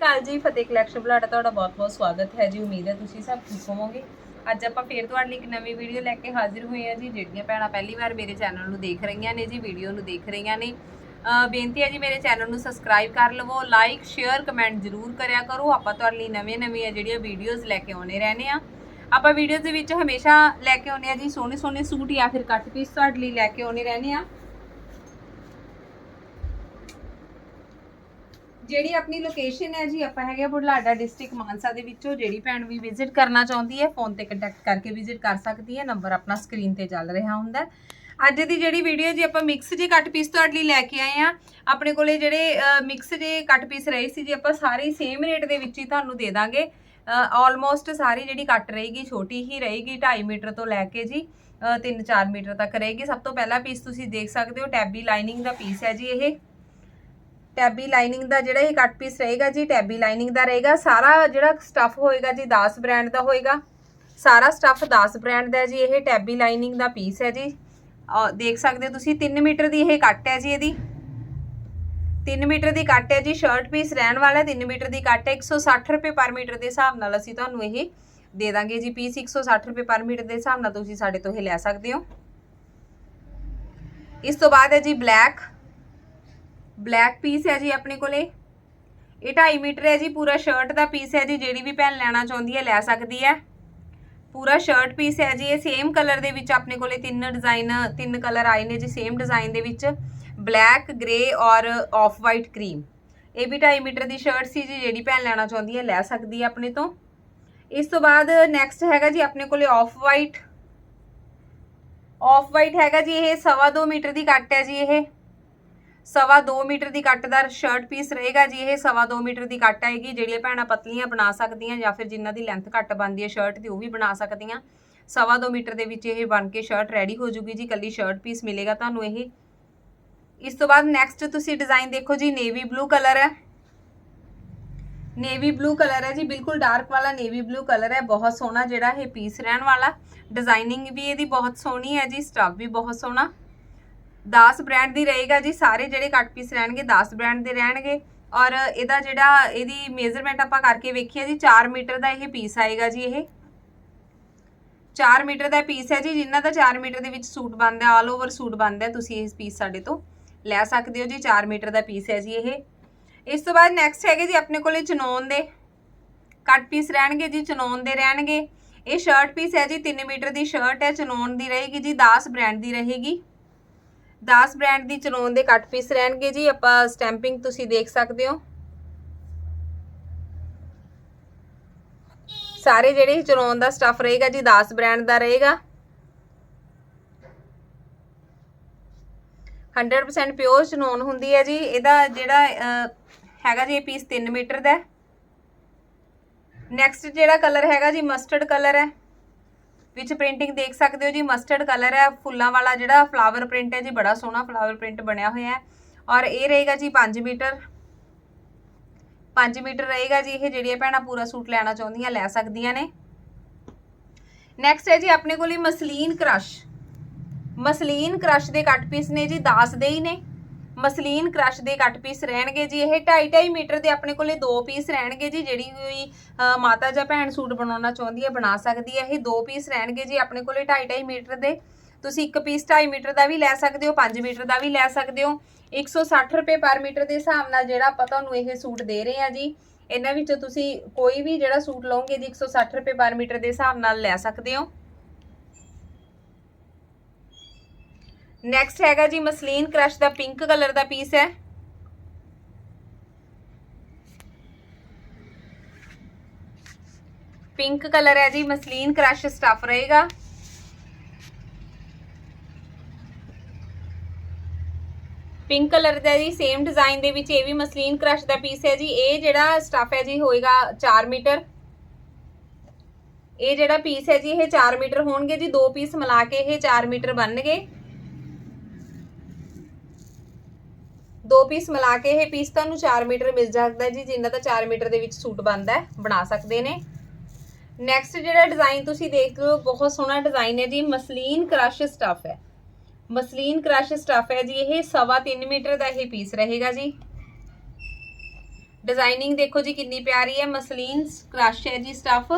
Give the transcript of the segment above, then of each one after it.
ਕਾਲ ਜੀ, ਫਤਿਹ ਕਲੈਕਸ਼ਨ ਬਲਾਡਾ ਤੁਹਾਡਾ ਬਹੁਤ-ਬਹੁਤ ਸਵਾਗਤ ਹੈ ਜੀ। ਉਮੀਦ ਹੈ ਤੁਸੀਂ ਸਭ ਠੀਕ ਹੋਵੋਗੇ। ਅੱਜ ਆਪਾਂ ਫੇਰ ਤੁਹਾਡੇ ਲਈ ਇੱਕ ਨਵੀਂ ਵੀਡੀਓ ਲੈ ਕੇ ਹਾਜ਼ਰ ਹੋਏ ਹਾਂ ਜੀ, ਜਿਹੜੀਆਂ ਭੈਣਾਂ ਪਹਿਲੀ ਵਾਰ ਮੇਰੇ ਚੈਨਲ ਨੂੰ ਦੇਖ ਰਹੀਆਂ ਨੇ ਜੀ ਵੀਡੀਓ ਨੂੰ ਦੇਖ ਰਹੀਆਂ ਨੇ। ਬੇਨਤੀ ਹੈ ਜੀ, ਮੇਰੇ ਚੈਨਲ ਨੂੰ ਸਬਸਕ੍ਰਾਈਬ ਕਰ ਲਵੋ ਲਾਈਕ ਸ਼ੇਅਰ ਕਮੈਂਟ ਜ਼ਰੂਰ ਕਰਿਆ ਕਰੋ। ਆਪਾਂ ਤੁਹਾਡੇ ਲਈ ਨਵੇਂ-ਨਵੀਆਂ ਜਿਹੜੀਆਂ ਵੀਡੀਓਜ਼ ਲੈ ਕੇ ਆਉਣੇ ਰਹਿੰਦੇ ਆ ਆਪਾਂ ਵੀਡੀਓਜ਼ ਦੇ ਵਿੱਚ ਹਮੇਸ਼ਾ ਲੈ ਕੇ ਆਉਨੇ ਆ ਜੀ, ਸੋਹਣੇ-ਸੋਹਣੇ ਸੂਟ ਜਾਂ ਫਿਰ ਕੱਟ ਪੀਸ ਤੁਹਾਡੇ ਲਈ ਲੈ ਕੇ ਆਉਣੇ ਰਹਿੰਦੇ ਆ ਜਿਹੜੀ ਆਪਣੀ ਲੋਕੇਸ਼ਨ ਹੈ ਜੀ, ਆਪਾਂ ਹੈਗੇ ਆ ਬੁਢਲਾਡਾ ਡਿਸਟ੍ਰਿਕਟ ਮਾਨਸਾ ਦੇ ਵਿੱਚੋਂ, ਜਿਹੜੀ ਭੈਣ ਵੀ ਵਿਜ਼ਿਟ ਕਰਨਾ ਚਾਹੁੰਦੀ ਹੈ ਫੋਨ ਤੇ ਕੰਟੈਕਟ ਕਰਕੇ ਵਿਜ਼ਿਟ ਕਰ ਸਕਦੀ ਹੈ ਨੰਬਰ ਆਪਣਾ ਸਕਰੀਨ ਤੇ ਚੱਲ ਰਿਹਾ ਹੁੰਦਾ ਅੱਜ ਦੀ ਜਿਹੜੀ ਵੀਡੀਓ ਜੀ, ਆਪਾਂ ਮਿਕਸ ਜੇ ਕੱਟ ਪੀਸ ਤੁਹਾਡੇ ਲਈ ਲੈ ਕੇ ਆਏ ਆ ਆਪਣੇ ਕੋਲੇ ਜਿਹੜੇ ਮਿਕਸ ਜੇ ਕੱਟ ਪੀਸ ਰਹੇ ਸੀ ਜੀ, ਆਪਾਂ ਸਾਰੇ ਸੇਮ ਰੇਟ ਦੇ ਵਿੱਚ ਹੀ ਤੁਹਾਨੂੰ ਦੇ ਦਾਂਗੇ। ਆਲਮੋਸਟ ਸਾਰੀ ਜਿਹੜੀ ਕੱਟ ਰਹੇਗੀ, ਛੋਟੀ ਹੀ ਰਹੇਗੀ 2.5 ਮੀਟਰ ਤੋਂ ਲੈ ਕੇ ਜੀ 3-4 ਮੀਟਰ ਤੱਕ ਰਹੇਗੀ। ਸਭ ਤੋਂ ਪਹਿਲਾ ਪੀਸ ਤੁਸੀਂ ਦੇਖ ਸਕਦੇ ਹੋ ਟੈਬੀ ਲਾਈਨਿੰਗ ਦਾ ਪੀਸ ਹੈ ਜੀ ਇਹ। ਟੈਬੀ ਲਾਈਨਿੰਗ ਦਾ ਜਿਹੜਾ ਇਹ ਕੱਟ ਪੀਸ ਰਹੇਗਾ ਜੀ, ਟੈਬੀ ਲਾਈਨਿੰਗ ਦਾ ਰਹੇਗਾ, ਸਾਰਾ ਜਿਹੜਾ ਸਟੱਫ ਹੋਏਗਾ ਜੀ 10 ਬ੍ਰਾਂਡ ਦਾ ਹੋਏਗਾ। ਸਾਰਾ ਸਟੱਫ 10 ਬ੍ਰਾਂਡ ਦਾ ਜੀ, ਇਹ ਟੈਬੀ ਲਾਈਨਿੰਗ ਦਾ ਪੀਸ ਹੈ ਜੀ। ਦੇਖ ਸਕਦੇ ਹੋ ਤੁਸੀਂ 3 ਮੀਟਰ ਦੀ ਇਹ ਕੱਟ ਹੈ ਜੀ ਇਹਦੀ। 3 ਮੀਟਰ ਦੀ ਕੱਟ ਹੈ ਜੀ ਸ਼ਰਟ ਪੀਸ ਰਹਿਣ ਵਾਲਾ 3 ਮੀਟਰ ਦੀ ਕੱਟ ਹੈ 160 ਰੁਪਏ ਪਰ ਮੀਟਰ ਦੇ ਹਿਸਾਬ ਨਾਲ ਅਸੀਂ ਤੁਹਾਨੂੰ ਇਹ ਦੇ ਦਾਂਗੇ ਜੀ ਪੀਸ 160 ਰੁਪਏ ਪਰ ਮੀਟਰ ਦੇ ਹਿਸਾਬ ਨਾਲ ਤੁਸੀਂ ਸਾਡੇ ਤੋਂ ਇਹ ਲੈ ਸਕਦੇ ਹੋ। ਇਸ ਤੋਂ ਬਾਅਦ ਹੈ ਜੀ ਬਲੈਕ ਬਲੈਕ ਪੀਸ ਹੈ ਜੀ ਆਪਣੇ ਕੋਲੇ। ਇਹ 2.5 ਮੀਟਰ ਹੈ ਜੀ, ਪੂਰਾ ਸ਼ਰਟ ਦਾ ਪੀਸ ਹੈ ਜੀ, ਜਿਹੜੀ ਵੀ ਭੈਣ ਲੈਣਾ ਚਾਹੁੰਦੀ ਹੈ ਲੈ ਸਕਦੀ ਹੈ। ਪੂਰਾ ਸ਼ਰਟ ਪੀਸ ਹੈ ਜੀ, ਇਹ ਸੇਮ ਕਲਰ ਦੇ ਵਿੱਚ ਆਪਣੇ ਕੋਲੇ ਤਿੰਨ ਡਿਜ਼ਾਈਨ ਤਿੰਨ ਕਲਰ ਆਏ ਨੇ ਜੀ ਸੇਮ ਡਿਜ਼ਾਈਨ ਦੇ ਵਿੱਚ। ਬਲੈਕ ਗ੍ਰੇ ਔਰ ਆਫ ਵਾਈਟ ਕਰੀਮ ਇਹ ਵੀ 2.5 ਮੀਟਰ ਦੀ ਸ਼ਰਟ ਸੀ ਜੀ, ਜਿਹੜੀ ਭੈਣ ਲੈਣਾ ਚਾਹੁੰਦੀ ਹੈ, ਲੈ ਸਕਦੀ ਹੈ ਆਪਣੇ ਤੋਂ। ਇਸ ਤੋਂ ਬਾਅਦ ਨੈਕਸਟ ਹੈਗਾ ਜੀ ਆਪਣੇ ਕੋਲੇ ਆਫ ਵਾਈਟ ਆਫ ਵਾਈਟ ਹੈਗਾ ਜੀ, ਇਹ ਸਵਾ ਦੋ ਮੀਟਰ ਦੀ ਕੱਟ ਹੈ ਜੀ, ਇਹ। ਸਵਾ 2 ਮੀਟਰ ਦੀ ਕੱਟ ਦਾ ਸ਼ਰਟ ਪੀਸ ਰਹੇਗਾ ਜੀ, ਇਹ ਸਵਾ 2 ਮੀਟਰ ਦੀ ਕੱਟ ਆਏਗੀ, ਜਿਹੜੀਆਂ ਭੈਣਾਂ ਪਤਲੀਆਂ ਬਣਾ ਸਕਦੀਆਂ ਜਾਂ ਫਿਰ ਜਿਨ੍ਹਾਂ ਦੀ ਲੈਂਥ ਘੱਟ ਬਣਦੀ ਹੈ ਸ਼ਰਟ ਦੀ, ਉਹ ਵੀ ਬਣਾ ਸਕਦੀਆਂ। ਸਵਾ 2 ਮੀਟਰ ਦੇ ਵਿੱਚ ਇਹ ਬਣ ਕੇ ਸ਼ਰਟ ਰੈਡੀ ਹੋ ਜੂਗੀ ਜੀ ਕੱਲੀ ਸ਼ਰਟ ਪੀਸ ਮਿਲੇਗਾ ਤੁਹਾਨੂੰ ਇਹ। ਇਸ ਤੋਂ ਬਾਅਦ ਨੈਕਸਟ ਤੁਸੀਂ ਡਿਜ਼ਾਈਨ ਦੇਖੋ ਜੀ ਨੇਵੀ ਬਲੂ ਕਲਰ ਹੈ। ਨੇਵੀ ਬਲੂ ਕਲਰ ਹੈ ਜੀ, ਬਿਲਕੁਲ ਡਾਰਕ ਵਾਲਾ ਨੇਵੀ ਬਲੂ ਕਲਰ ਹੈ, ਬਹੁਤ ਸੋਹਣਾ ਜਿਹੜਾ ਇਹ ਪੀਸ ਰਹਿਣ ਵਾਲਾ। ਡਿਜ਼ਾਈਨਿੰਗ ਵੀ ਇਹਦੀ ਬਹੁਤ ਸੋਹਣੀ ਹੈ ਜੀ ਸਟਫ ਵੀ ਬਹੁਤ ਸੋਹਣਾ। 10 ਬ੍ਰਾਂਡ ਦੀ ਰਹੇਗਾ ਜੀ, ਸਾਰੇ ਜਿਹੜੇ ਕੱਟ ਪੀਸ ਰਹਿਣਗੇ 10 ਬ੍ਰਾਂਡ ਦੇ ਰਹਿਣਗੇ। ਔਰ ਇਹਦਾ ਜਿਹੜਾ ਇਹਦੀ ਮੇਜ਼ਰਮੈਂਟ ਆਪਾਂ ਕਰਕੇ ਵੇਖੀਏ ਜੀ 4 ਮੀਟਰ ਦਾ ਇਹ ਪੀਸ ਆਏਗਾ ਜੀ ਇਹ। 4 ਮੀਟਰ ਦਾ ਪੀਸ ਹੈ ਜੀ, ਜਿਨ੍ਹਾਂ ਦਾ 4 ਮੀਟਰ ਦੇ ਵਿੱਚ ਸੂਟ ਬਣਦਾ ਹੈ ਆਲ ਓਵਰ ਸੂਟ ਬਣਦਾ ਹੈ, ਤੁਸੀਂ ਇਸ ਪੀਸ ਸਾਡੇ ਤੋਂ ਲੈ ਸਕਦੇ ਹੋ ਜੀ 4 ਮੀਟਰ ਦਾ ਪੀਸ ਹੈ ਜੀ ਇਹ। ਇਸ ਤੋਂ ਬਾਅਦ ਨੈਕਸਟ ਹੈਗੇ ਜੀ ਆਪਣੇ ਕੋਲੇ ਚਨੋਨ ਦੇ। ਕੱਟ ਪੀਸ ਰਹਿਣਗੇ ਜੀ, ਚਨੋਨ ਦੇ ਰਹਿਣਗੇ। ਇਹ ਸ਼ਰਟ ਪੀਸ ਹੈ ਜੀ 3 ਮੀਟਰ ਦੀ ਸ਼ਰਟ ਹੈ, ਚਨੋਨ ਦੀ ਰਹੇਗੀ ਜੀ 10 ਬ੍ਰਾਂਡ ਦੀ ਰਹੇਗੀ। 10 ਬ੍ਰਾਂਡ ਦੀ ਚਨੋਨ ਦੇ ਕੱਟ ਪੀਸ ਰਹਿਣਗੇ ਜੀ, ਆਪਾਂ ਸਟੈਂਪਿੰਗ ਤੁਸੀਂ ਦੇਖ ਸਕਦੇ ਹੋ। ਸਾਰੇ ਜਿਹੜੇ ਚਨੋਨ ਦਾ ਸਟਫ ਰਹੇਗਾ ਜੀ 10 ਬ੍ਰਾਂਡ ਦਾ ਰਹੇਗਾ। 100% ਪਿਓਰ ਚਨੋਨ ਹੁੰਦੀ ਹੈ ਜੀ, ਇਹਦਾ ਜਿਹੜਾ ਹੈਗਾ ਜੀ ਇਹ ਪੀਸ 3 ਮੀਟਰ ਦਾ ਨੈਕਸਟ ਜਿਹੜਾ ਕਲਰ ਹੈਗਾ ਜੀ ਮਸਟਰਡ ਕਲਰ ਹੈ। ਵਿੱਚ ਪ੍ਰਿੰਟਿੰਗ ਦੇਖ ਸਕਦੇ ਹੋ ਜੀ ਮਸਟਰਡ ਕਲਰ ਹੈ, ਫੁੱਲਾਂ ਵਾਲਾ ਜਿਹੜਾ ਫਲਾਵਰ ਪ੍ਰਿੰਟ ਹੈ ਜੀ, ਬੜਾ ਸੋਹਣਾ ਫਲਾਵਰ ਪ੍ਰਿੰਟ ਬਣਿਆ ਹੋਇਆ ਹੈ। ਔਰ ਇਹ ਰਹੇਗਾ ਜੀ 5 ਮੀਟਰ। 5 ਮੀਟਰ ਰਹੇਗਾ ਜੀ, ਇਹ ਜਿਹੜੀਆਂ ਭੈਣਾਂ ਪੂਰਾ ਸੂਟ ਲੈਣਾ ਚਾਹੁੰਦੀਆਂ, ਲੈ ਸਕਦੀਆਂ ਨੇ। ਨੈਕਸਟ ਹੈ ਜੀ, ਆਪਣੇ ਕੋਲ ਹੀ ਮਸਲੀਨ ਕ੍ਰਸ਼। ਮਸਲੀਨ ਕ੍ਰਸ਼ ਦੇ ਕੱਟ ਪੀਸ ਨੇ ਜੀ 10 ਦੇ ਹੀ ਨੇ। ਮਸਲੀਨ ਕ੍ਰਸ਼ ਦੇ ਕੱਟ ਪੀਸ ਰਹਿਣਗੇ ਜੀ, ਇਹ 2.5 ਮੀਟਰ ਦੇ ਆਪਣੇ ਕੋਲੇ ਦੋ ਪੀਸ ਰਹਿਣਗੇ ਜੀ, ਜਿਹੜੀ ਕੋਈ ਮਾਤਾ ਜਾਂ ਭੈਣ ਸੂਟ ਬਣਾਉਣਾ ਚਾਹੁੰਦੀ ਹੈ ਬਣਾ ਸਕਦੀ ਹੈ ਇਹ ਦੋ ਪੀਸ ਰਹਿਣਗੇ ਜੀ ਆਪਣੇ ਕੋਲੇ 2.5 ਮੀਟਰ ਦੇ। ਤੁਸੀਂ ਇੱਕ ਪੀਸ 2.5 ਮੀਟਰ ਦਾ ਵੀ ਲੈ ਸਕਦੇ ਹੋ 5 ਮੀਟਰ ਦਾ ਵੀ ਲੈ ਸਕਦੇ ਹੋ। 160 ਰੁਪਏ ਪਰ ਮੀਟਰ ਦੇ ਹਿਸਾਬ ਨਾਲ ਜਿਹੜਾ ਆਪਾਂ ਤੁਹਾਨੂੰ ਇਹ ਸੂਟ ਦੇ ਰਹੇ ਹਾਂ ਜੀ, ਇਹਨਾਂ ਵਿੱਚੋਂ ਤੁਸੀਂ ਕੋਈ ਵੀ ਜਿਹੜਾ ਸੂਟ ਲਓਗੇ ਜੀ 160 ਰੁਪਏ ਪਰ ਮੀਟਰ ਦੇ ਹਿਸਾਬ ਨਾਲ ਲੈ ਸਕਦੇ ਹੋ। ਨੈਕਸਟ ਹੈਗਾ ਜੀ ਮਸਲੀਨ ਕ੍ਰਸ਼ ਦਾ ਪਿੰਕ ਕਲਰ ਦਾ ਪੀਸ ਹੈ। ਪਿੰਕ ਕਲਰ ਹੈ ਜੀ, ਮਸਲੀਨ ਕ੍ਰਸ਼ ਸਟਫ ਰਹੇਗਾ। ਪਿੰਕ ਕਲਰ ਦਾ ਜੀ ਸੇਮ ਡਿਜ਼ਾਈਨ ਦੇ ਵਿੱਚ ਇਹ ਵੀ ਮਸਲੀਨ ਕ੍ਰਸ਼ ਦਾ ਪੀਸ ਹੈ ਜੀ। ਇਹ ਜਿਹੜਾ ਸਟਫ ਹੈ ਜੀ, ਹੋਏਗਾ 4 ਮੀਟਰ। ਇਹ ਜਿਹੜਾ ਪੀਸ ਹੈ ਜੀ, ਇਹ 4 ਮੀਟਰ ਹੋਣਗੇ ਜੀ। ਦੋ ਪੀਸ ਮਿਲਾ ਕੇ ਇਹ 4 ਮੀਟਰ ਬਣਨਗੇ। ਦੋ ਪੀਸ ਮਿਲਾ ਕੇ ਇਹ ਪੀਸ ਤੁਹਾਨੂੰ 4 ਮੀਟਰ ਮਿਲ ਜਾਂਦਾ ਜੀ, ਜਿੰਨਾ ਦਾ 4 ਮੀਟਰ ਦੇ ਵਿੱਚ ਸੂਟ ਬਣਦਾ ਬਣਾ ਸਕਦੇ ਨੇ। ਨੈਕਸਟ ਜਿਹੜਾ ਡਿਜ਼ਾਈਨ ਤੁਸੀਂ ਦੇਖ ਰਹੇ ਹੋ, ਬਹੁਤ ਸੋਹਣਾ ਡਿਜ਼ਾਈਨ ਹੈ ਜੀ, ਮਸਲੀਨ ਕ੍ਰਸ਼ ਸਟਫ ਹੈ। ਮਸਲੀਨ ਕ੍ਰਸ਼ ਸਟਫ ਹੈ ਜੀ, ਇਹ ਸਵਾ 3 ਮੀਟਰ ਦਾ ਇਹ ਪੀਸ ਰਹੇਗਾ ਜੀ। ਡਿਜ਼ਾਈਨਿੰਗ ਦੇਖੋ ਜੀ ਕਿੰਨੀ ਪਿਆਰੀ ਹੈ, ਮਸਲੀਨ ਕ੍ਰਸ਼ ਹੈ ਜੀ ਸਟਫ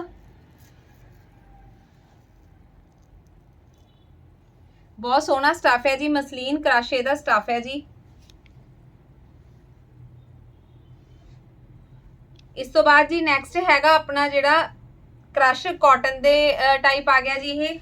ਬਹੁਤ ਸੋਹਣਾ ਸਟਫ ਹੈ ਜੀ, ਮਸਲੀਨ ਕ੍ਰਾਸ਼ੇ ਦਾ ਸਟਫ ਹੈ ਜੀ। ਇਸ ਤੋਂ ਬਾਅਦ ਜੀ ਨੈਕਸਟ ਹੈਗਾ ਆਪਣਾ ਜਿਹੜਾ ਕ੍ਰਸ਼ ਕਾਟਨ ਦੇ ਟਾਈਪ ਆ ਗਿਆ ਜੀ ਇਹ।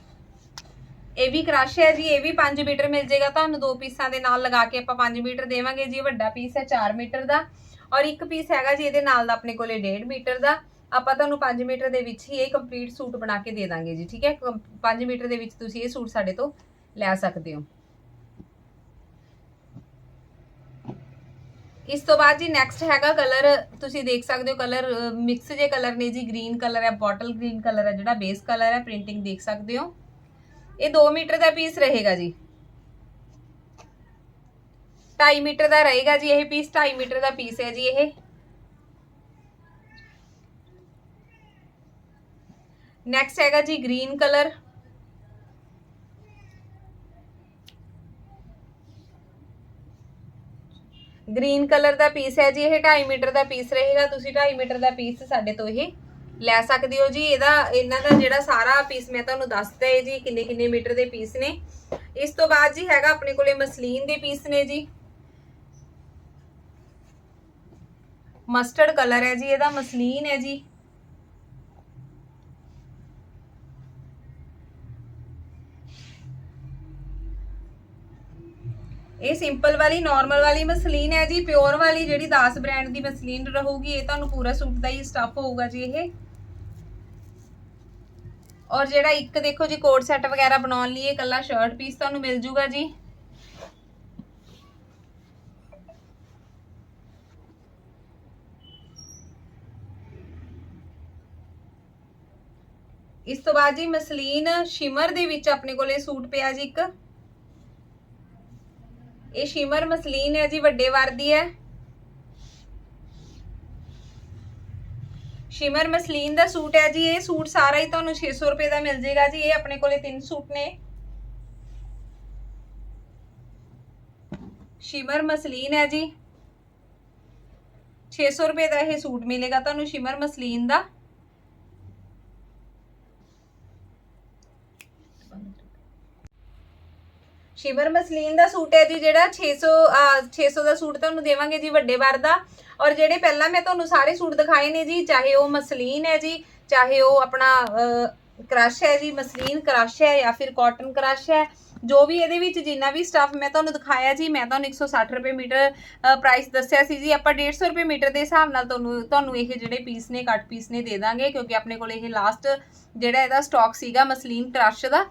ਇਹ ਵੀ ਕ੍ਰਸ਼ ਹੈ ਜੀ, ਇਹ ਵੀ 5 ਮੀਟਰ ਮਿਲ ਜਾਏਗਾ ਤੁਹਾਨੂੰ। ਦੋ ਪੀਸਾਂ ਦੇ ਨਾਲ ਲਗਾ ਕੇ ਆਪਾਂ 5 ਮੀਟਰ ਦੇਵਾਂਗੇ ਜੀ ਵੱਡਾ ਪੀਸ ਹੈ 4 ਮੀਟਰ ਦਾ। ਔਰ ਇੱਕ ਪੀਸ ਹੈਗਾ ਜੀ, ਇਹਦੇ ਨਾਲ ਦਾ ਆਪਣੇ ਕੋਲੇ 1.5 ਮੀਟਰ ਦਾ। ਆਪਾਂ ਤੁਹਾਨੂੰ 5 ਮੀਟਰ ਦੇ ਵਿੱਚ ਹੀ ਇਹ ਕੰਪਲੀਟ ਸੂਟ ਬਣਾ ਕੇ ਦੇ ਦਾਂਗੇ ਜੀ, ਠੀਕ ਹੈ? 5 ਮੀਟਰ ਦੇ ਵਿੱਚ ਤੁਸੀਂ ਇਹ ਸੂਟ ਸਾਡੇ ਤੋਂ ਲੈ ਸਕਦੇ ਹੋ। ਇਸ ਤੋਂ ਬਾਅਦ ਜੀ ਨੈਕਸਟ ਹੈਗਾ ਕਲਰ ਤੁਸੀਂ ਦੇਖ ਸਕਦੇ ਹੋ ਕਲਰ ਮਿਕਸ ਜੇ ਕਲਰ ਨੇ ਜੀ ਗ੍ਰੀਨ ਕਲਰ ਹੈ ਬੋਟਲ ਗ੍ਰੀਨ ਕਲਰ ਹੈ ਜਿਹੜਾ ਬੇਸ ਕਲਰ ਹੈ ਪ੍ਰਿੰਟਿੰਗ ਦੇਖ ਸਕਦੇ ਹੋ ਇਹ 2 ਮੀਟਰ ਦਾ ਪੀਸ ਰਹੇਗਾ ਜੀ 2.5 ਮੀਟਰ ਦਾ ਰਹੇਗਾ ਜੀ ਇਹ ਪੀਸ 2.5 ਮੀਟਰ ਦਾ ਪੀਸ ਹੈ ਜੀ ਇਹ ਨੈਕਸਟ ਹੈਗਾ ਜੀ ਗ੍ਰੀਨ ਕਲਰ ਗ੍ਰੀਨ ਕਲਰ ਦਾ ਪੀਸ ਹੈ ਜੀ, ਇਹ 2.5 ਮੀਟਰ ਦਾ ਪੀਸ ਰਹੇਗਾ, ਤੁਸੀਂ 2.5 ਮੀਟਰ ਦਾ ਪੀਸ ਸਾਡੇ ਤੋਂ ਇਹ ਲੈ ਸਕਦੇ ਹੋ ਜੀ। ਇਹਦਾ, ਇਹਨਾਂ ਦਾ ਜਿਹੜਾ ਸਾਰਾ ਪੀਸ ਮੈਂ ਤੁਹਾਨੂੰ ਦੱਸਦਾ ਹੈ ਜੀ, ਕਿੰਨੇ ਕਿੰਨੇ ਮੀਟਰ ਦੇ ਪੀਸ ਨੇ। ਇਸ ਤੋਂ ਬਾਅਦ ਜੀ ਹੈਗਾ ਆਪਣੇ ਕੋਲੇ ਮਸਲੀਨ ਦੇ ਪੀਸ ਨੇ ਜੀ। ਮਸਟਰਡ ਕਲਰ ਹੈ ਜੀ, ਇਹਦਾ ਮਸਲੀਨ ਹੈ ਜੀ। ਇਹ ਸਿੰਪਲ ਵਾਲੀ ਨਾਰਮਲ ਵਾਲੀ ਮਸਲੀਨ ਹੈ ਜੀ ਪਿਓਰ ਵਾਲੀ, ਜਿਹੜੀ 10 ਬ੍ਰਾਂਡ ਦੀ ਮਸਲੀਨ ਰਹੂਗੀ, ਇਹ ਤੁਹਾਨੂੰ ਪੂਰਾ ਸੂਟ ਦਾ ਹੀ ਸਟਫ ਹੋਊਗਾ ਜੀ ਇਹ। ਔਰ ਜਿਹੜਾ ਇੱਕ ਦੇਖੋ ਜੀ ਕੋਟ ਸੈੱਟ ਵਗੈਰਾ ਬਣਾਉਣ ਲਈ ਇਹ ਕੱਲਾ ਸ਼ਰਟ ਪੀਸ ਤੁਹਾਨੂੰ ਮਿਲ ਜੂਗਾ ਜੀ। ਇਸ ਤੋਂ ਬਾਅਦ ਜੀ ਮਸਲੀਨ ਸ਼ਿਮਰ ਦੇ ਵਿੱਚ ਆਪਣੇ ਕੋਲੇ ਸੂਟ ਪਿਆ ਜੀ ਇੱਕ। ਇਹ ਸ਼ਿਮਰ ਮਸਲੀਨ ਹੈ ਜੀ, ਵੱਡੇ ਵਾਰ ਦੀ ਹੈ। ਸ਼ਿਮਰ ਮਸਲੀਨ ਦਾ ਸੂਟ ਹੈ ਜੀ, ਇਹ ਸੂਟ ਸਾਰਾ ਹੀ ਤੁਹਾਨੂੰ 600 ਰੁਪਏ ਦਾ ਮਿਲ ਜਾਏਗਾ ਜੀ, ਇਹ ਆਪਣੇ ਕੋਲੇ ਤਿੰਨ ਸੂਟ ਨੇ। ਸ਼ਿਮਰ ਮਸਲੀਨ ਹੈ ਜੀ। 600 ਰੁਪਏ ਦਾ ਇਹ ਸੂਟ ਮਿਲੇਗਾ ਤੁਹਾਨੂੰ ਸ਼ਿਮਰ ਮਸਲੀਨ ਦਾ। ਸ਼ਿਵਰ ਮਸਲੀਨ ਦਾ ਸੂਟ ਹੈ ਜੀ ਜਿਹੜਾ 600 ਆ, 600 ਦਾ ਸੂਟ ਤੁਹਾਨੂੰ ਦੇਵਾਂਗੇ ਜੀ ਵੱਡੇ ਵਾਰ ਦਾ। ਔਰ ਜਿਹੜੇ ਪਹਿਲਾਂ ਮੈਂ ਤੁਹਾਨੂੰ ਸਾਰੇ ਸੂਟ ਦਿਖਾਏ ਨੇ ਜੀ ਚਾਹੇ ਉਹ ਮਸਲੀਨ ਹੈ ਜੀ ਚਾਹੇ ਉਹ ਆਪਣਾ ਕ੍ਰਸ਼ ਹੈ ਜੀ ਮਸਲੀਨ ਕ੍ਰਸ਼ ਹੈ ਜਾਂ ਫਿਰ ਕਾਟਨ ਕ੍ਰਸ਼ ਹੈ ਜੋ ਵੀ ਇਹਦੇ ਵਿੱਚ ਜਿੰਨਾ ਵੀ ਸਟੱਫ ਮੈਂ ਤੁਹਾਨੂੰ ਦਿਖਾਇਆ ਜੀ ਮੈਂ ਤੁਹਾਨੂੰ 160 ਰੁਪਏ ਮੀਟਰ ਪ੍ਰਾਈਸ ਦੱਸਿਆ ਸੀ ਜੀ। ਆਪਾਂ 150 ਰੁਪਏ ਮੀਟਰ ਦੇ ਹਿਸਾਬ ਨਾਲ ਤੁਹਾਨੂੰ ਤੁਹਾਨੂੰ ਇਹ ਜਿਹੜੇ ਪੀਸ ਨੇ ਕੱਟ ਪੀਸ ਨੇ ਦੇ ਦਾਂਗੇ ਕਿਉਂਕਿ ਆਪਣੇ ਕੋਲ ਇਹ ਲਾਸਟ ਜਿਹੜਾ ਇਹਦਾ ਸਟਾਕ ਸੀਗਾ ਮਸਲੀਨ ਕ੍ਰਸ਼ ਦਾ।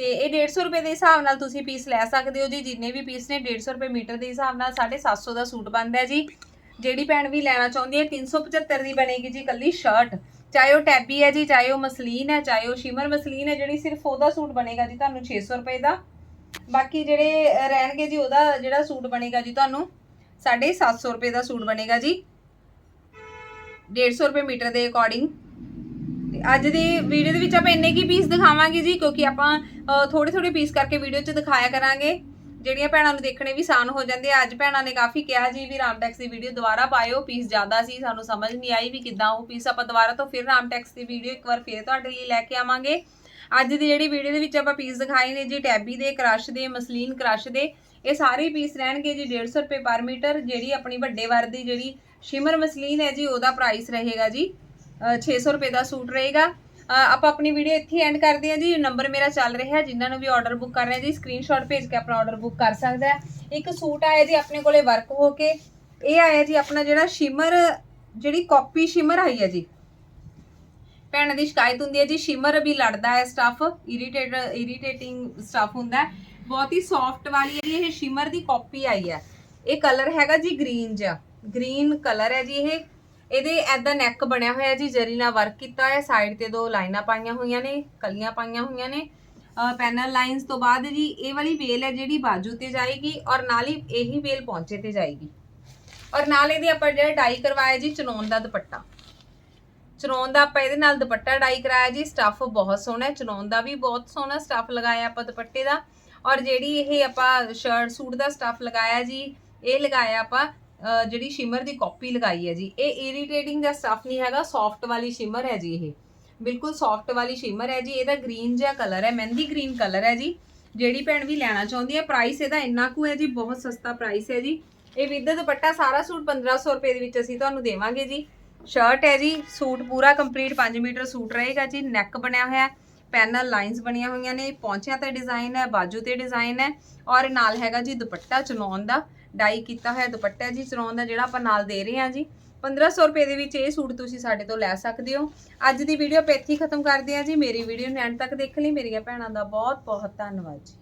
ਤੇ ਇਹ 150 ਰੁਪਏ ਦੇ ਹਿਸਾਬ ਨਾਲ ਤੁਸੀਂ ਪੀਸ ਲੈ ਸਕਦੇ ਹੋ ਜੀ। ਜਿੰਨੇ ਵੀ ਪੀਸ ਨੇ 150 ਰੁਪਏ ਮੀਟਰ ਦੇ ਹਿਸਾਬ ਨਾਲ 750 ਦਾ ਸੂਟ ਬਣਦਾ ਜੀ। ਜਿਹੜੀ ਭੈਣ ਵੀ ਲੈਣਾ ਚਾਹੁੰਦੀ ਹੈ 375 ਦੀ ਬਣੇਗੀ ਜੀ ਕੱਲੀ ਸ਼ਰਟ ਚਾਹੇ ਉਹ ਟੈਬੀ ਹੈ ਜੀ, ਚਾਹੇ ਉਹ ਮਸਲੀਨ ਹੈ, ਚਾਹੇ ਉਹ ਸ਼ਿਮਰ ਮਸਲੀਨ ਹੈ, ਜਿਹੜੀ ਸਿਰਫ ਉਹਦਾ ਸੂਟ ਬਣੇਗਾ ਜੀ ਤੁਹਾਨੂੰ 600 ਰੁਪਏ ਦਾ। ਬਾਕੀ ਜਿਹੜੇ ਰਹਿਣਗੇ ਜੀ, ਉਹਦਾ ਜਿਹੜਾ ਸੂਟ ਬਣੇਗਾ ਜੀ ਤੁਹਾਨੂੰ 750 ਰੁਪਏ ਦਾ ਸੂਟ ਬਣੇਗਾ ਜੀ। 150 ਰੁਪਏ ਮੀਟਰ ਦੇ ਅਕੋਰਡਿੰਗ ਅੱਜ ਦੀ ਵੀਡੀਓ ਦੇ ਵਿੱਚ ਆਪਾਂ ਇੰਨੇ ਕੀ ਪੀਸ ਦਿਖਾਵਾਂਗੇ ਜੀ, ਕਿਉਂਕਿ ਆਪਾਂ ਥੋੜੇ ਥੋੜੇ ਪੀਸ ਕਰਕੇ ਵੀਡੀਓ 'ਚ ਦਿਖਾਇਆ ਕਰਾਂਗੇ। ਜਿਹੜੀਆਂ ਭੈਣਾਂ ਨੂੰ ਦੇਖਣੇ ਵੀ ਆਸਾਨ ਹੋ ਜਾਂਦੇ ਆ। ਅੱਜ ਭੈਣਾਂ ਨੇ ਕਾਫੀ ਕਿਹਾ ਜੀ ਵੀ ਰਾਮਟੈਕਸ ਦੀ ਵੀਡੀਓ ਦੁਬਾਰਾ ਪਾਇਓ। ਪੀਸ ਜ਼ਿਆਦਾ ਸੀ, ਸਾਨੂੰ ਸਮਝ ਨਹੀਂ ਆਈ ਵੀ ਕਿੱਦਾਂ ਉਹ ਪੀਸ ਆਪਾਂ ਦੁਬਾਰਾ ਤੋਂ ਫਿਰ ਰਾਮਟੈਕਸ ਦੀ ਵੀਡੀਓ ਇੱਕ ਵਾਰ ਫਿਰ ਤੁਹਾਡੇ ਲਈ ਲੈ ਕੇ ਆਵਾਂਗੇ। ਅੱਜ ਦੀ ਜਿਹੜੀ ਵੀਡੀਓ ਦੇ ਵਿੱਚ ਆਪਾਂ ਪੀਸ ਦਿਖਾਏ ਨੇ ਜੀ ਟੈਬੀ ਦੇ ਕ੍ਰਸ਼ ਦੇ ਮਸਲੀਨ ਕ੍ਰਸ਼ ਦੇ। ਇਹ ਸਾਰੇ ਪੀਸ ਰਹਿਣਗੇ ਜੀ 150 ਰੁਪਏ ਪਰ ਮੀਟਰ। ਜਿਹੜੀ ਆਪਣੀ ਵੱਡੇ ਵਰ ਦੀ ਜਿਹੜੀ ਸ਼ਿਮਰ ਮਸਲੀਨ ਹੈ ਜੀ, ਉਹਦਾ ਪ੍ਰਾਈਸ ਰਹੇਗਾ ਜੀ। 600 ਰੁਪਏ ਦਾ ਸੂਟ ਰਹੇਗਾ। ਆਪਾਂ ਆਪਣੀ ਵੀਡੀਓ ਇੱਥੇ ਐਂਡ ਕਰਦੇ ਹਾਂ ਜੀ। ਨੰਬਰ ਮੇਰਾ ਚੱਲ ਰਿਹਾ ਹੈ। ਜਿਨ੍ਹਾਂ ਨੂੰ ਵੀ ਆਰਡਰ ਬੁੱਕ ਕਰ ਰਹੇ ਜੀ ਸਕਰੀਨਸ਼ਾਟ ਭੇਜ ਕੇ ਆਪਣਾ ਆਰਡਰ ਬੁੱਕ ਕਰ ਸਕਦਾ ਇੱਕ ਸੂਟ ਆਇਆ ਜੀ ਆਪਣੇ ਕੋਲੇ ਵਰਕ ਹੋ ਕੇ। ਇਹ ਆਇਆ ਜੀ ਆਪਣਾ ਜਿਹੜਾ ਸ਼ਿਮਰ ਜਿਹੜੀ ਕਾਪੀ ਸ਼ਿਮਰ ਆਈ ਹੈ ਜੀ। ਭੈਣਾਂ ਦੀ ਸ਼ਿਕਾਇਤ ਹੁੰਦੀ ਹੈ ਜੀ ਸ਼ਿਮਰ ਵੀ ਲੜਦਾ ਹੈ ਸਟਫ ਇਰੀਟੇਟ ਇਰੀਟੇਟਿੰਗ ਸਟਫ ਹੁੰਦਾ ਬਹੁਤ ਹੀ ਸੌਫਟ ਵਾਲੀ ਹੈ ਜੀ, ਇਹ ਸ਼ਿਮਰ ਦੀ ਕਾਪੀ ਆਈ ਹੈ। ਇਹ ਕਲਰ ਹੈਗਾ ਜੀ ਗ੍ਰੀਨ ਜਿਹਾ। ਗ੍ਰੀਨ ਕਲਰ ਹੈ ਜੀ ਇਹ। ਇਹਦੇ ਐਦਾ ਨੈਕ ਬਣਿਆ ਹੋਇਆ ਜੀ, ਜਰੀ ਨਾਲ ਵਰਕ ਕੀਤਾ ਹੋਇਆ ਸਾਈਡ ਤੇ ਦੋ ਲਾਈਨਾਂ ਪਾਈਆਂ ਹੋਈਆਂ ਨੇ, ਕਲੀਆਂ ਪਾਈਆਂ ਹੋਈਆਂ ਨੇ। ਪੈਨਲ ਲਾਈਨਸ ਤੋਂ ਬਾਅਦ ਜੀ, ਇਹ ਵਾਲੀ ਵੇਲ ਹੈ ਜਿਹੜੀ ਬਾਜੂ ਤੇ ਜਾਏਗੀ ਔਰ ਨਾਲ ਹੀ ਇਹੀ ਵੇਲ ਪਹੁੰਚੇ ਤੇ ਜਾਏਗੀ। ਔਰ ਨਾਲ ਇਹਦੇ ਆਪਾਂ ਜਿਹੜਾ ਡਾਈ ਕਰਵਾਇਆ ਜੀ ਚਨੌਨ ਦਾ ਦੁਪੱਟਾ। ਚਨੌਨ ਦਾ ਆਪਾਂ ਇਹਦੇ ਨਾਲ ਦੁਪੱਟਾ ਡਾਈ ਕਰਾਇਆ ਜੀ ਸਟੱਫ ਬਹੁਤ ਸੋਹਣਾ ਹੈ ਚਨੌਨ ਦਾ ਵੀ ਬਹੁਤ ਸੋਹਣਾ ਸਟੱਫ ਲਗਾਇਆ ਆਪਾਂ ਦੁਪੱਟੇ ਦਾ। ਔਰ ਜਿਹੜੀ ਇਹ ਆਪਾਂ ਸ਼ਰਟ ਸੂਟ ਦਾ ਸਟੱਫ ਲਗਾਇਆ ਜੀ, ਇਹ ਲਗਾਇਆ ਆਪਾਂ ਜਿਹੜੀ ਸ਼ਿਮਰ ਦੀ ਕਾਪੀ ਲਗਾਈ ਹੈ ਜੀ, ਇਹ ਇਰੀਟੇਟਿੰਗ ਦਾ ਸਟਫ ਨਹੀਂ ਹੈਗਾ ਸੌਫਟ ਵਾਲੀ ਸ਼ਿਮਰ ਹੈ ਜੀ ਇਹ। ਬਿਲਕੁਲ ਸੌਫਟ ਵਾਲੀ ਸ਼ਿਮਰ ਹੈ ਜੀ, ਇਹਦਾ ਗ੍ਰੀਨ ਜਿਹਾ ਕਲਰ ਹੈ, ਮਹਿੰਦੀ ਗ੍ਰੀਨ ਕਲਰ ਹੈ ਜੀ। ਜਿਹੜੀ ਭੈਣ ਵੀ ਲੈਣਾ ਚਾਹੁੰਦੀ ਹੈ ਪ੍ਰਾਈਸ ਇਹਦਾ ਇੰਨਾ ਕੁ ਹੈ ਜੀ, ਬਹੁਤ ਸਸਤਾ ਪ੍ਰਾਈਸ ਹੈ ਜੀ। ਇਹ ਵਿਦ ਦੁਪੱਟਾ ਸਾਰਾ ਸੂਟ 1500 ਰੁਪਏ ਦੇ ਵਿੱਚ ਅਸੀਂ ਤੁਹਾਨੂੰ ਦੇਵਾਂਗੇ ਜੀ। ਸ਼ਰਟ ਹੈ ਜੀ, ਸੂਟ ਪੂਰਾ ਕੰਪਲੀਟ 5 ਮੀਟਰ ਸੂਟ ਰਹੇਗਾ ਜੀ ਨੈਕ ਬਣਿਆ ਹੋਇਆ ਹੈ ਪੈਨਲ ਲਾਈਨਸ ਬਣੀਆਂ ਹੋਈਆਂ ਨੇ, ਪੌਂਚਿਆਂ ਤੇ ਡਿਜ਼ਾਈਨ ਹੈ, ਬਾਜੂ ਤੇ ਡਿਜ਼ਾਈਨ ਹੈ ਔਰ ਨਾਲ ਹੈਗਾ ਜੀ ਦੁਪੱਟਾ ਚਨੌਨ ਦਾ। ਡਾਈ ਕੀਤਾ ਹੋਇਆ ਦੁਪੱਟਾ ਜੀ ਚਨੌਨ ਦਾ ਜਿਹੜਾ ਆਪਾਂ ਨਾਲ ਦੇ ਰਹੇ ਹਾਂ ਜੀ। 1500 ਰੁਪਏ ਦੇ ਵਿੱਚ ਇਹ ਸੂਟ ਤੁਸੀਂ ਸਾਡੇ ਤੋਂ ਲੈ ਸਕਦੇ ਹੋ। ਅੱਜ ਦੀ ਵੀਡੀਓ ਆਪਾਂ ਇੱਥੇ ਖਤਮ ਕਰਦੇ ਹਾਂ ਜੀ। ਮੇਰੀ ਵੀਡੀਓ ਨੂੰ ਐਂਡ ਤੱਕ ਦੇਖ ਲਈ। ਮੇਰੀਆਂ ਭੈਣਾਂ ਦਾ ਬਹੁਤ ਬਹੁਤ ਧੰਨਵਾਦ ਜੀ।